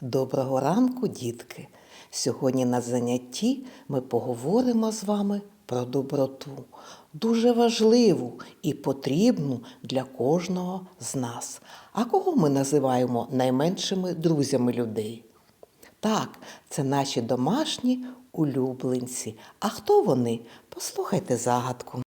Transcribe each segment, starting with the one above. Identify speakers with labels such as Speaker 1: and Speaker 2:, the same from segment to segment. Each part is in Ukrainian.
Speaker 1: Доброго ранку, дітки! Сьогодні на занятті ми поговоримо з вами про доброту, дуже важливу і потрібну для кожного з нас. А кого ми називаємо найменшими друзями людей? Так, це наші домашні улюбленці. А хто вони? Послухайте загадку.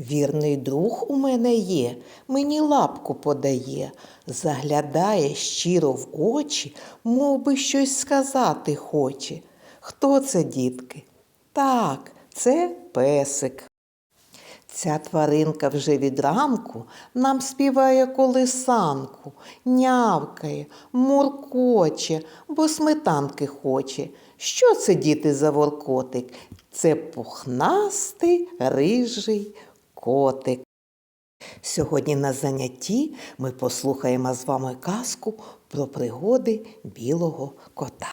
Speaker 1: Вірний друг у мене є, мені лапку подає, заглядає щиро в очі, мов би щось сказати хоче. Хто це, дітки? Так, це песик. Ця тваринка вже від ранку нам співає колисанку, нявкає, муркоче, бо сметанки хоче. Що це, діти, за воркотик? Це пухнастий рижий котик. Сьогодні на занятті ми послухаємо з вами казку про пригоди білого кота.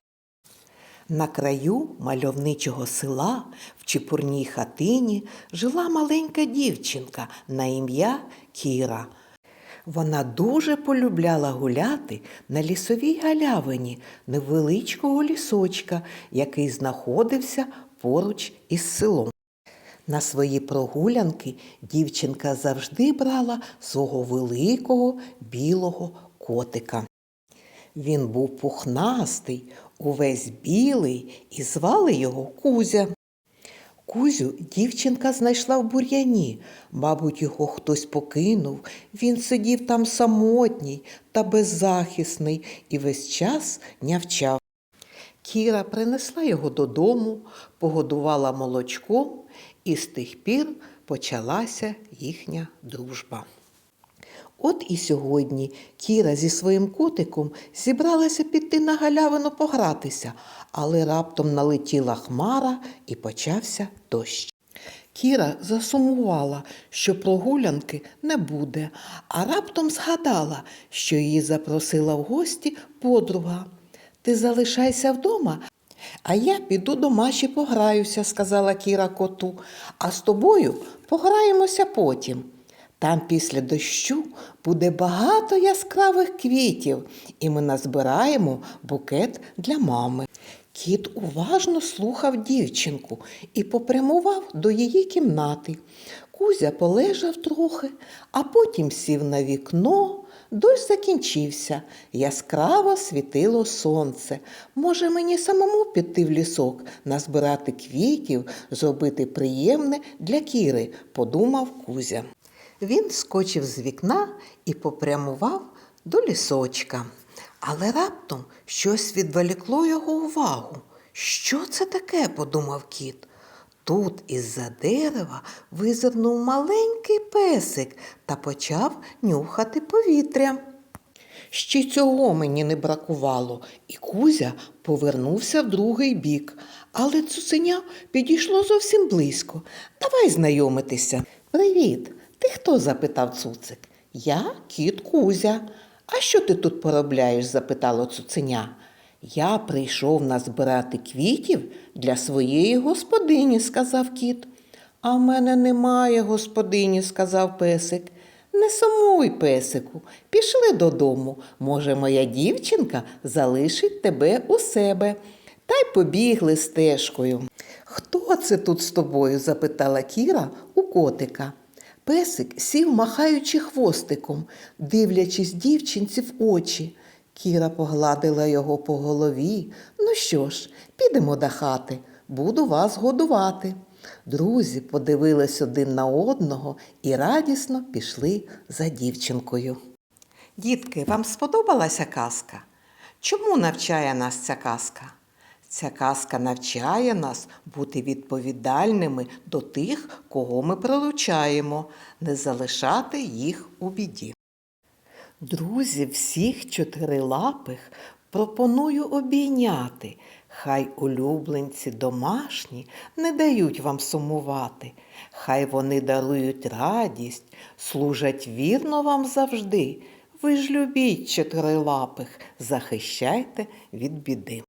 Speaker 1: На краю мальовничого села в чепурній хатині жила маленька дівчинка на ім'я Кіра. Вона дуже полюбляла гуляти на лісовій галявині невеличкого лісочка, який знаходився поруч із селом. На свої прогулянки дівчинка завжди брала свого великого білого котика. Він був пухнастий, увесь білий, і звали його Кузя. Кузю дівчинка знайшла в бур'яні. Мабуть, його хтось покинув. Він сидів там самотній та беззахисний і весь час нявчав. Кіра принесла його додому, погодувала молочком, і з тих пір почалася їхня дружба. От і сьогодні Кіра зі своїм котиком зібралася піти на галявину погратися, але раптом налетіла хмара і почався дощ. Кіра засумувала, що прогулянки не буде, а раптом згадала, що її запросила в гості подруга. Ти залишайся вдома, а я піду до Маші пограюся, сказала Кіра коту, а з тобою пограємося потім. Там після дощу буде багато яскравих квітів, і ми назбираємо букет для мами. Кіт уважно слухав дівчинку і попрямував до її кімнати. Кузя полежав трохи, а потім сів на вікно. Дощ закінчився, яскраво світило сонце. Може, мені самому піти в лісок, назбирати квітів, зробити приємне для Кіри, подумав Кузя. Він скочив з вікна і попрямував до лісочка. Але раптом щось відволікло його увагу. Що це таке? подумав кіт. Тут із-за дерева визирнув маленький песик та почав нюхати повітря. Ще цього мені не бракувало, і Кузя повернувся в другий бік, але цуценя підійшло зовсім близько. Давай знайомитися. Привіт, ти хто? запитав цуцик. Я кіт Кузя. А що ти тут поробляєш? запитало цуценя. Я прийшов назбирати квітів для своєї господині, сказав кіт. А в мене немає господині, сказав песик. Не сумуй, песику, пішли додому. Може, моя дівчинка залишить тебе у себе. Та й побігли стежкою. Хто це тут з тобою? запитала Кіра у котика. Песик сів, махаючи хвостиком, дивлячись дівчинці в очі. Кіра погладила його по голові. Ну що ж, підемо до хати, буду вас годувати. Друзі подивились один на одного і радісно пішли за дівчинкою. Дітки, вам сподобалася казка? Чому навчає нас ця казка? Ця казка навчає нас бути відповідальними до тих, кого ми прилучаємо, не залишати їх у біді. Друзі всіх чотирилапих пропоную обійняти. Хай улюбленці домашні не дають вам сумувати, хай вони дарують радість, служать вірно вам завжди. Ви ж любіть чотирилапих, захищайте від біди.